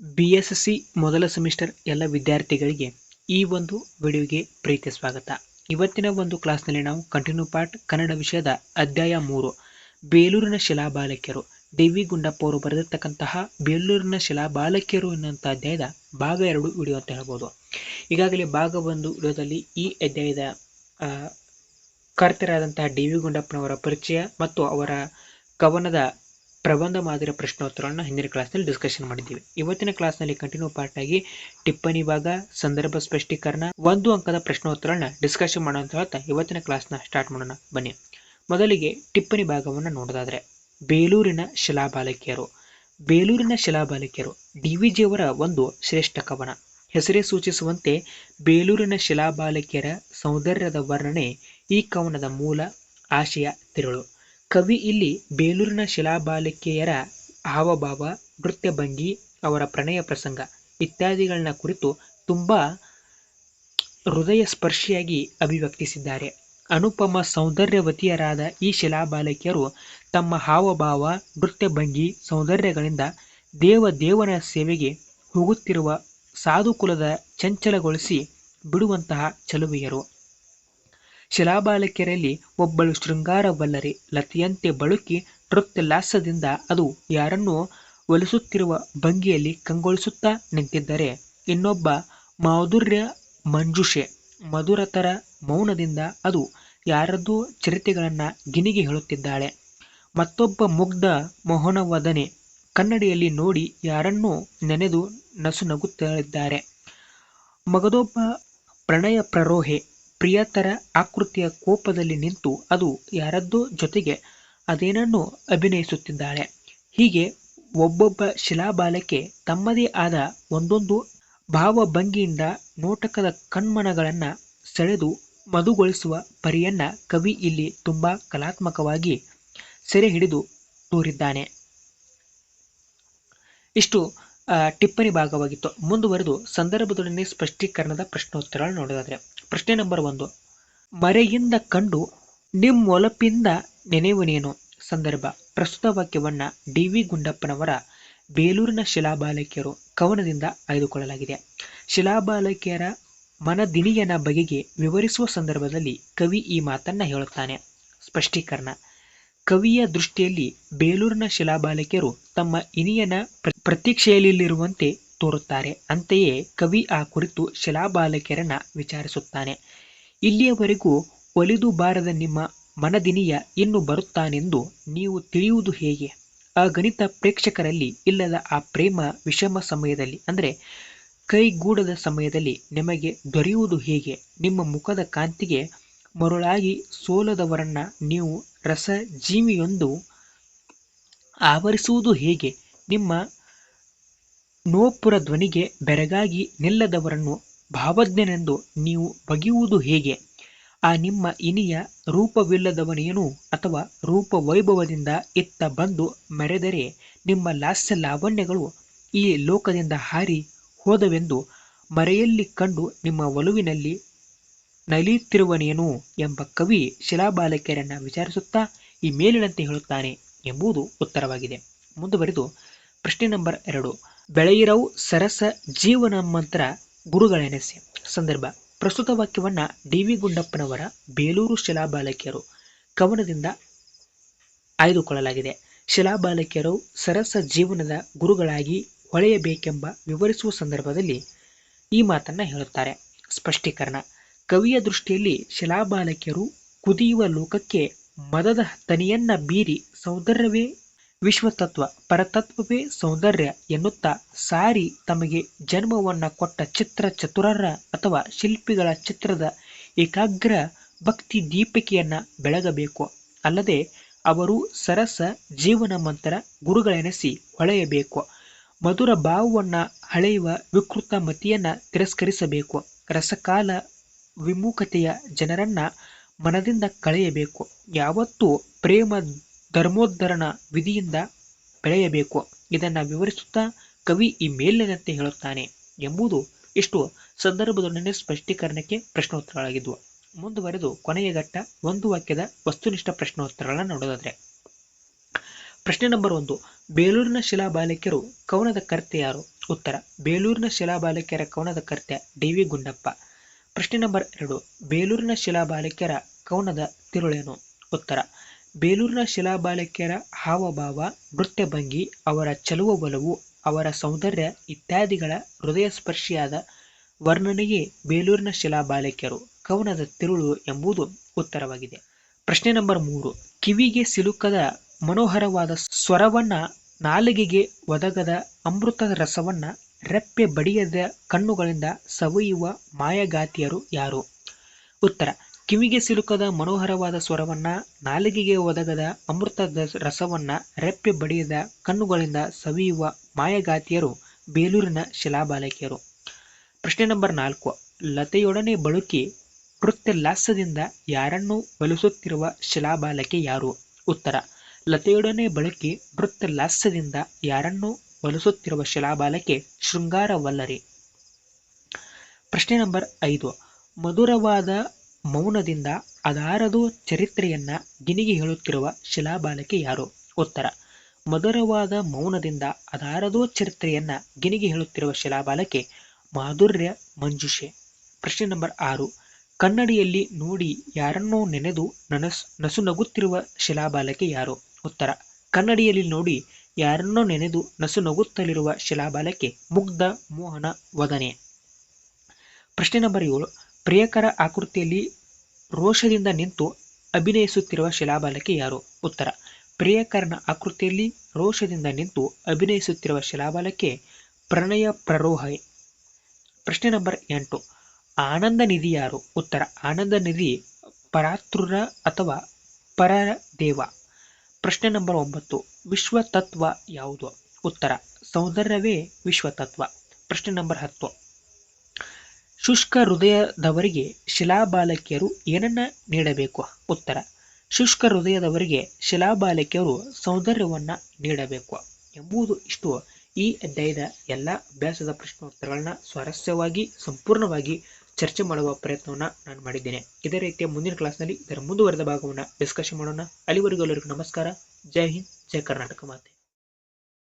B S C ಮೊದಲ semester ಎಲ್ಲ ವಿದ್ಯಾರ್ಥಿಗಳಿಗೆ ಈ ಒಂದು ವಿಡಿಯೋಗೆ ಪ್ರೀತಿ ಸ್ವಾಗತ. ಇವತ್ತಿನ ಒಂದು ಕ್ಲಾಸ್ನಲ್ಲಿ ನಾವು ಕಂಟಿನ್ಯೂ ಪಾರ್ಟ್ ಕನ್ನಡ ವಿಷಯದ ಅಧ್ಯಾಯ ಮೂರು. ಬೇಲೂರಿನ ಶಿಲಾಬಾಲಕಿಯರು. ಡಿ ವಿ ಗುಂಡಪ್ಪ ಅವರು ಬರೆದಿರ್ತಕ್ಕಂತಹ ಬೇಲೂರಿನ ಶಿಲಾಬಾಲಕಿಯರು ಎನ್ನುವಂಥ ಅಧ್ಯಾಯದ ಭಾಗ ಎರಡು ವಿಡಿಯೋ ಅಂತ ಹೇಳ್ಬೋದು. ಈಗಾಗಲೇ ಭಾಗ ಒಂದು ವಿಡಿಯೋದಲ್ಲಿ ಈ ಅಧ್ಯಾಯದ ಕರ್ತರಾದಂತಹ ಡಿ ವಿ ಗುಂಡಪ್ಪನವರ ಪರಿಚಯ ಮತ್ತು ಅವರ ಕವನದ ಪ್ರಬಂಧ ಮಾದರಿಯ ಪ್ರಶ್ನೋತ್ತರವನ್ನು ಹಿಂದಿನ ಕ್ಲಾಸ್ನಲ್ಲಿ ಡಿಸ್ಕಷನ್ ಮಾಡಿದ್ದೀವಿ. ಇವತ್ತಿನ ಕ್ಲಾಸ್ನಲ್ಲಿ ಕಂಟಿನ್ಯೂ ಪಾರ್ಟ್ ಆಗಿ ಟಿಪ್ಪಣಿ ಭಾಗ, ಸಂದರ್ಭ ಸ್ಪಷ್ಟೀಕರಣ, ಒಂದು ಅಂಕದ ಪ್ರಶ್ನೋತ್ತರವನ್ನು ಡಿಸ್ಕಷನ್ ಮಾಡೋ ಅಂತ ಹೇಳ್ತಾ ಇವತ್ತಿನ ಕ್ಲಾಸ್ನ ಸ್ಟಾರ್ಟ್ ಮಾಡೋಣ, ಬನ್ನಿ. ಮೊದಲಿಗೆ ಟಿಪ್ಪಣಿ ಭಾಗವನ್ನು ನೋಡೋದಾದ್ರೆ, ಬೇಲೂರಿನ ಶಿಲಾಬಾಲಕಿಯರು ಬೇಲೂರಿನ ಶಿಲಾಬಾಲಕಿಯರು ಡಿ ವಿ ಜಿಯವರ ಒಂದು ಶ್ರೇಷ್ಠ ಕವನ. ಹೆಸರೇ ಸೂಚಿಸುವಂತೆ ಬೇಲೂರಿನ ಶಿಲಾಬಾಲಕಿಯರ ಸೌಂದರ್ಯದ ವರ್ಣನೆ ಈ ಕವನದ ಮೂಲ ಆಶಯ, ತಿರುಳು. ಕವಿ ಇಲ್ಲಿ ಬೇಲೂರಿನ ಶಿಲಾಬಾಲಿಕೆಯರ ಹಾವಭಾವ, ನೃತ್ಯ ಭಂಗಿ, ಅವರ ಪ್ರಣಯ ಪ್ರಸಂಗ ಇತ್ಯಾದಿಗಳನ್ನ ಕುರಿತು ತುಂಬ ಹೃದಯ ಸ್ಪರ್ಶಿಯಾಗಿ ಅಭಿವ್ಯಕ್ತಿಸಿದ್ದಾರೆ. ಅನುಪಮ ಸೌಂದರ್ಯವತಿಯರಾದ ಈ ಶಿಲಾಬಾಲಕಿಯರು ತಮ್ಮ ಹಾವಭಾವ, ನೃತ್ಯ ಭಂಗಿ ಸೌಂದರ್ಯಗಳಿಂದ ದೇವ ದೇವನ ಸೇವೆಗೆ ಹೋಗುತ್ತಿರುವ ಸಾಧುಕುಲದ ಚಂಚಲಗೊಳಿಸಿ ಬಿಡುವಂತಹ ಚಲುವೆಯರು. ಶಿಲಾಬಾಲಕಿಯರಲ್ಲಿ ಒಬ್ಬಳು ಶೃಂಗಾರವಲ್ಲರಿ ಲತಿಯಂತೆ ಬಳುಕಿ ನೃತ್ಯಲಾಸದಿಂದ ಅದು ಯಾರನ್ನೂ ಒಲಿಸುತ್ತಿರುವ ಭಂಗಿಯಲ್ಲಿ ಕಂಗೊಳಿಸುತ್ತಾ ನಿಂತಿದ್ದರೆ ಇನ್ನೊಬ್ಬ ಮಾಧುರ್ಯ ಮಂಜುಷೆ ಮಧುರತರ ಮೌನದಿಂದ ಅದು ಯಾರದ್ದೋ ಚರಿತೆಗಳನ್ನು ಗಿನಿಗೆ ಹೇಳುತ್ತಿದ್ದಾಳೆ. ಮತ್ತೊಬ್ಬ ಮುಗ್ಧ ಮೋಹನವದನೆ ಕನ್ನಡಿಯಲ್ಲಿ ನೋಡಿ ಯಾರನ್ನೂ ನೆನೆದು ನಸು ನಗುತ್ತಲಿದ್ದಾರೆ ಮಗದೊಬ್ಬ ಪ್ರಣಯ ಪ್ರರೋಹೆ ಪ್ರಿಯತರ ಆಕೃತಿಯ ಕೋಪದಲ್ಲಿ ನಿಂತು ಅದು ಯಾರದ್ದೋ ಜೊತೆಗೆ ಅದೇನನ್ನು ಅಭಿನಯಿಸುತ್ತಿದ್ದಾಳೆ. ಹೀಗೆ ಒಬ್ಬೊಬ್ಬ ಶಿಲಾಬಾಲಕ್ಕೆ ತಮ್ಮದೇ ಆದ ಒಂದೊಂದು ಭಾವಭಂಗಿಯಿಂದ ನೋಟಕದ ಕಣ್ಮನಗಳನ್ನ ಸೆಳೆದು ಮದುಗೊಳಿಸುವ ಪರಿಯನ್ನ ಕವಿ ಇಲ್ಲಿ ತುಂಬಾ ಕಲಾತ್ಮಕವಾಗಿ ಸೆರೆ ಹಿಡಿದು ತೋರಿದ್ದಾನೆ. ಇಷ್ಟು ಟಿಪ್ಪಣಿ ಭಾಗವಾಗಿತ್ತು. ಮುಂದುವರೆದು ಸಂದರ್ಭದೊಡನೆ ಸ್ಪಷ್ಟೀಕರಣದ ಪ್ರಶ್ನೋತ್ತರಗಳು ನೋಡೋದಾದ್ರೆ ಪ್ರಶ್ನೆ ನಂಬರ್ ಒಂದು. ಮರೆಯಿಂದ ಕಂಡು ನಿಮ್ಮೊಲಪಿಂದ ನೆನೆಯುವನೇನು? ಸಂದರ್ಭ. ಪ್ರಸ್ತುತ ವಾಕ್ಯವನ್ನ ಡಿ ವಿ ಗುಂಡಪ್ಪನವರ ಬೇಲೂರಿನ ಶಿಲಾಬಾಲಕಿಯರು ಕವನದಿಂದ ಆಯ್ದುಕೊಳ್ಳಲಾಗಿದೆ. ಶಿಲಾಬಾಲಕಿಯರ ಮನದಿನಿಯನ ಬಗೆಗೆ ವಿವರಿಸುವ ಸಂದರ್ಭದಲ್ಲಿ ಕವಿ ಈ ಮಾತನ್ನ ಹೇಳುತ್ತಾನೆ. ಸ್ಪಷ್ಟೀಕರಣ. ಕವಿಯ ದೃಷ್ಟಿಯಲ್ಲಿ ಬೇಲೂರಿನ ಶಿಲಾಬಾಲಕಿಯರು ತಮ್ಮ ಇನಿಯನ ಪ್ರ- ಪ್ರತೀಕ್ಷೆಯಲ್ಲಿರುವಂತೆ ತೋರುತ್ತಾರೆ. ಅಂತೆಯೇ ಕವಿ ಆ ಕುರಿತು ಶಿಲಾಬಾಲಕಿಯರನ್ನ ವಿಚಾರಿಸುತ್ತಾನೆ. ಇಲ್ಲಿಯವರೆಗೂ ಒಲಿದು ಬಾರದ ನಿಮ್ಮ ಮನದಿನಿಯ ಇನ್ನು ಬರುತ್ತಾನೆಂದು ನೀವು ತಿಳಿಯುವುದು ಹೇಗೆ? ಅಗಣಿತ ಪ್ರೇಕ್ಷಕರಲ್ಲಿ ಇಲ್ಲದ ಆ ಪ್ರೇಮ ವಿಷಮ ಸಮಯದಲ್ಲಿ, ಅಂದರೆ ಕೈಗೂಡದ ಸಮಯದಲ್ಲಿ ನಿಮಗೆ ದೊರೆಯುವುದು ಹೇಗೆ? ನಿಮ್ಮ ಮುಖದ ಕಾಂತಿಗೆ ಮರುಳಾಗಿ ಸೋಲದವರನ್ನ ನೀವು ರಸ ಜೀವಿಯೊಂದು ಆವರಿಸುವುದು ಹೇಗೆ? ನಿಮ್ಮ ನೋಪುರ ಧ್ವನಿಗೆ ಬೆರಗಾಗಿ ನಿಲ್ಲದವರನ್ನು ಭಾವಜ್ಞನೆಂದು ನೀವು ಬಗೆಯುವುದು ಹೇಗೆ? ಆ ನಿಮ್ಮ ಇನಿಯ ರೂಪವಿಲ್ಲದವನೇನು ಅಥವಾ ರೂಪ ವೈಭವದಿಂದ ಇತ್ತ ಬಂದು ಮೆರೆದರೆ ನಿಮ್ಮ ಲಾಸ್ಯ ಲಾವಣ್ಯಗಳು ಈ ಲೋಕದಿಂದ ಹಾರಿ ಹೋದವೆಂದು ಮರೆಯಲ್ಲಿ ಕಂಡು ನಿಮ್ಮ ಒಲುವಿನಲ್ಲಿ ನಲಿಯುತ್ತಿರುವನೇನು ಎಂಬ ಕವಿ ಶಿಲಾಬಾಲಕಿಯರನ್ನ ವಿಚಾರಿಸುತ್ತಾ ಈ ಮೇಲಿನಂತೆ ಹೇಳುತ್ತಾನೆ ಎಂಬುದು ಉತ್ತರವಾಗಿದೆ. ಮುಂದುವರೆದು ಪ್ರಶ್ನೆ ನಂಬರ್ ಎರಡು. ಬೆಳೆಯಿರವು ಸರಸ ಜೀವನ ಮಂತ್ರ ಗುರುಗಳೆನೆಸೆ. ಸಂದರ್ಭ. ಪ್ರಸ್ತುತ ವಾಕ್ಯವನ್ನ ಡಿ ವಿ ಗುಂಡಪ್ಪನವರ ಬೇಲೂರು ಶಿಲಾಬಾಲಕಿಯರು ಕವನದಿಂದ ಆಯ್ದುಕೊಳ್ಳಲಾಗಿದೆ. ಶಿಲಾಬಾಲಕಿಯರು ಸರಸ ಜೀವನದ ಗುರುಗಳಾಗಿ ಹೊಳೆಯಬೇಕೆಂಬ ವಿವರಿಸುವ ಸಂದರ್ಭದಲ್ಲಿ ಈ ಮಾತನ್ನ ಹೇಳುತ್ತಾರೆ. ಸ್ಪಷ್ಟೀಕರಣ. ಕವಿಯ ದೃಷ್ಟಿಯಲ್ಲಿ ಶಿಲಾಬಾಲಕಿಯರು ಕುದಿಯುವ ಲೋಕಕ್ಕೆ ಮದದ ತನಿಯನ್ನ ಬೀರಿ ಸೌಂದರ್ಯವೇ ವಿಶ್ವತತ್ವ, ಪರತತ್ವವೇ ಸೌಂದರ್ಯ ಎನ್ನುತ್ತಾ ಸಾರಿ ತಮಗೆ ಜನ್ಮವನ್ನ ಕೊಟ್ಟ ಚಿತ್ರ ಚತುರರ ಅಥವಾ ಶಿಲ್ಪಿಗಳ ಚಿತ್ರದ ಏಕಾಗ್ರ ಭಕ್ತಿ ದೀಪಿಕೆಯನ್ನ ಬೆಳಗಬೇಕು. ಅಲ್ಲದೆ ಅವರು ಸರಸ ಜೀವನ ಮಂತ್ರ ಗುರುಗಳೆನಿಸಿ ಹೊಳೆಯಬೇಕು. ಮಧುರ ಭಾವವನ್ನ ಹಳೆಯುವ ವಿಕೃತ ಮತಿಯನ್ನ ತಿರಸ್ಕರಿಸಬೇಕು. ರಸಕಾಲ ವಿಮುಖತೆಯ ಜನರನ್ನ ಮನದಿಂದ ಕಳೆಯಬೇಕು. ಯಾವತ್ತೂ ಪ್ರೇಮ ಧರ್ಮೋದ್ಧರಣ ವಿಧಿಯಿಂದ ಬೆಳೆಯಬೇಕು. ಇದನ್ನು ವಿವರಿಸುತ್ತಾ ಕವಿ ಈ ಮೇಲಿನಂತೆ ಹೇಳುತ್ತಾನೆ. ಎಂಬುದು ಇಷ್ಟು ಸಂದರ್ಭದೊಡನೆ ಸ್ಪಷ್ಟೀಕರಣಕ್ಕೆ ಪ್ರಶ್ನೋತ್ತರಗಳಾಗಿದ್ವು ಮುಂದುವರೆದು ಕೊನೆಯ ಘಟ್ಟ ಒಂದು ವಾಕ್ಯದ ವಸ್ತುನಿಷ್ಠ ಪ್ರಶ್ನೋತ್ತರಗಳನ್ನು ನೋಡೋದಾದರೆ. ಪ್ರಶ್ನೆ ನಂಬರ್ ಒಂದು, ಬೇಲೂರಿನ ಶಿಲಾಬಾಲಕಿಯರು ಕವನದ ಕರ್ತೆ ಯಾರು? ಉತ್ತರ, ಬೇಲೂರಿನ ಶಿಲಾಬಾಲಕಿಯರ ಕವನದ ಕರ್ತೆ ಡಿ ವಿ ಗುಂಡಪ್ಪ. ಪ್ರಶ್ನೆ ನಂಬರ್ ಎರಡು, ಬೇಲೂರಿನ ಶಿಲಾಬಾಲಕಿಯರ ಕವನದ ತಿರುಳೇನು? ಉತ್ತರ ಬೇಲೂರಿನ ಶಿಲಾಬಾಲಕಿಯರ ಹಾವಭಾವ, ನೃತ್ಯ ಭಂಗಿ, ಅವರ ಚಲುವ ಒಲವು, ಅವರ ಸೌಂದರ್ಯ ಇತ್ಯಾದಿಗಳ ಹೃದಯ ಸ್ಪರ್ಶಿಯಾದ ವರ್ಣನೆಯೇ ಬೇಲೂರಿನ ಶಿಲಾಬಾಲಕಿಯರು ಕವನದ ತಿರುಳು ಎಂಬುದು ಉತ್ತರವಾಗಿದೆ. ಪ್ರಶ್ನೆ ನಂಬರ್ ಮೂರು. ಕಿವಿಗೆ ಸಿಲುಕದ ಮನೋಹರವಾದ ಸ್ವರವನ್ನ ನಾಲಿಗೆಗೆ ಒದಗದ ಅಮೃತದ ರಸವನ್ನ ರೆಪ್ಪೆ ಬಡಿಯದ ಕಣ್ಣುಗಳಿಂದ ಸವಿಯುವ ಮಾಯಗಾತಿಯರು ಯಾರು? ಉತ್ತರ. ಕಿವಿಗೆ ಸಿಲುಕದ ಮನೋಹರವಾದ ಸ್ವರವನ್ನ, ನಾಲಿಗೆಗೆ ಒದಗದ ಅಮೃತದ ರಸವನ್ನ ರೆಪ್ಪೆ ಬಡಿಯದ ಕಣ್ಣುಗಳಿಂದ ಸವಿಯುವ ಮಾಯಗಾತಿಯರು ಬೇಲೂರಿನ ಶಿಲಾಬಾಲಕಿಯರು. ಪ್ರಶ್ನೆ ನಂಬರ್ ನಾಲ್ಕು. ಲತೆಯೊಡನೆ ಬಳುಕಿ ಕೃತ್ಯಲ್ಲಾಸದಿಂದ ಯಾರನ್ನು ಬಲಿಸುತ್ತಿರುವ ಶಿಲಾಬಾಲಕಿ ಯಾರು? ಉತ್ತರ. ಲತೆಯೊಡನೆ ಬಳಕೆ ನೃತ್ಯಲ್ಲಾಸ್ಯದಿಂದ ಯಾರನ್ನೂ ಬಲಿಸುತ್ತಿರುವ ಶಿಲಾಬಾಲಕೆ ಶೃಂಗಾರವಲ್ಲರಿ. ಪ್ರಶ್ನೆ ನಂಬರ್ ಐದು. ಮಧುರವಾದ ಮೌನದಿಂದ ಅದಾರದು ಚರಿತ್ರೆಯನ್ನ ಗಿನಿಗೆ ಹೇಳುತ್ತಿರುವ ಶಿಲಾಬಾಲಕಿ ಯಾರು? ಉತ್ತರ. ಮಧುರವಾದ ಮೌನದಿಂದ ಅದಾರದೋ ಚರಿತ್ರೆಯನ್ನ ಗಿನಿಗೆ ಹೇಳುತ್ತಿರುವ ಶಿಲಾಬಾಲಕಿ ಮಾಧುರ್ಯ ಮಂಜುಷೆ. ಪ್ರಶ್ನೆ ನಂಬರ್ ಆರು. ಕನ್ನಡಿಯಲ್ಲಿ ನೋಡಿ ಯಾರನ್ನೋ ನೆನೆದು ನಸು ನಸುನಗುತ್ತಿರುವ ಶಿಲಾಬಾಲಕಿ ಯಾರು? ಉತ್ತರ. ಕನ್ನಡಿಯಲ್ಲಿ ನೋಡಿ ಯಾರನ್ನೋ ನೆನೆದು ನಸುನಗುತ್ತಲಿರುವ ಶಿಲಾಬಾಲಕಿ ಮುಗ್ಧ ಮೋಹನ ವದನೆ. ಪ್ರಶ್ನೆ ನಂಬರ್ ಏಳು. ಪ್ರಿಯಕರ ಆಕೃತಿಯಲ್ಲಿ ರೋಷದಿಂದ ನಿಂತು ಅಭಿನಯಿಸುತ್ತಿರುವ ಶಿಲಾಬಾಲಕಿ ಯಾರು? ಉತ್ತರ ಪ್ರಿಯಕರನ ಆಕೃತಿಯಲ್ಲಿ ರೋಷದಿಂದ ನಿಂತು ಅಭಿನಯಿಸುತ್ತಿರುವ ಶಿಲಾಬಾಲಕೆ ಪ್ರಣಯ ಪ್ರರೋಹ. ಪ್ರಶ್ನೆ ನಂಬರ್ ಎಂಟು, ಆನಂದ ನಿಧಿ ಯಾರು? ಉತ್ತರ, ಆನಂದ ನಿಧಿ ಪರಾತೃರ ಅಥವಾ ಪರದೇವ? ಪ್ರಶ್ನೆ ನಂಬರ್ ಒಂಬತ್ತು, ವಿಶ್ವತತ್ವ ಯಾವುದು? ಉತ್ತರ, ಸೌಂದರ್ಯವೇ ವಿಶ್ವತತ್ವ. ಪ್ರಶ್ನೆ ನಂಬರ್ ಹತ್ತು ಶುಷ್ಕ ಹೃದಯದವರಿಗೆ ಶಿಲಾಬಾಲಕಿಯರು ಏನನ್ನ ನೀಡಬೇಕು? ಉತ್ತರ, ಶುಷ್ಕ ಹೃದಯದವರಿಗೆ ಶಿಲಾಬಾಲಕಿಯರು ಸೌಂದರ್ಯವನ್ನು ನೀಡಬೇಕು ಎಂಬುದು ಇಷ್ಟು. ಈ ಅಧ್ಯಾಯದ ಎಲ್ಲ ಅಭ್ಯಾಸದ ಪ್ರಶ್ನೋತ್ತರಗಳನ್ನ ಸ್ವಾರಸ್ಯವಾಗಿ, ಸಂಪೂರ್ಣವಾಗಿ ಚರ್ಚೆ ಮಾಡುವ ಪ್ರಯತ್ನವನ್ನು ನಾನು ಮಾಡಿದ್ದೇನೆ. ಇದೇ ರೀತಿಯ ಮುಂದಿನ ಕ್ಲಾಸ್ನಲ್ಲಿ ಇದರ ಮುಂದುವರೆದ ಭಾಗವನ್ನು ಡಿಸ್ಕಷನ್ ಮಾಡೋಣ. ಅಲ್ಲಿವರೆಗೂ ಎಲ್ಲರಿಗೂ ನಮಸ್ಕಾರ. ಜೈ ಹಿಂದ್, ಜೈ ಕರ್ನಾಟಕ ಮಾತೆ.